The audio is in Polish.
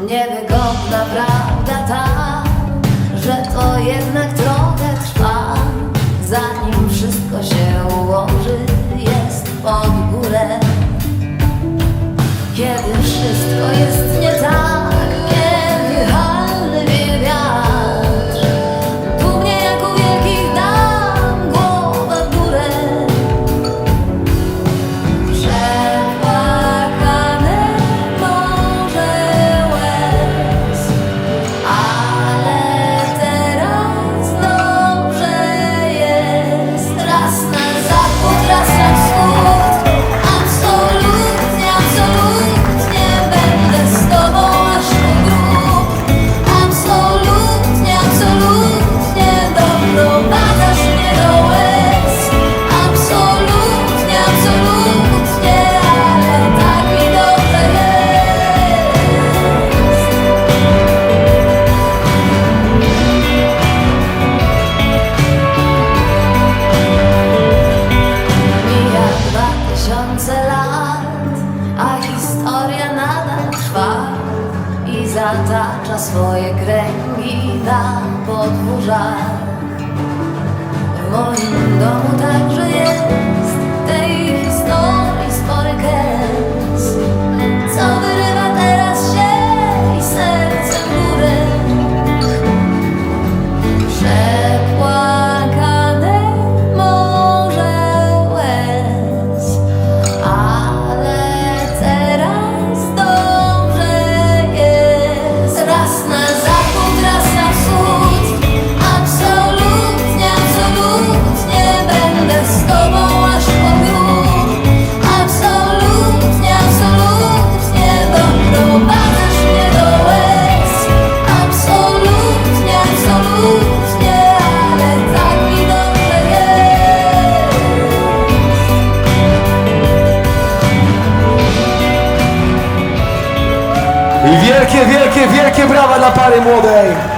Niewygodna prawda ta, że to jednak trochę trwa, zanim wszystko się ułoży, jest pod górę. Kiedy wszystko jest nie tak. zatacza swoje kręgi na podwórzach. W moim domu tak. I wielkie, wielkie, wielkie brawa dla pary młodej.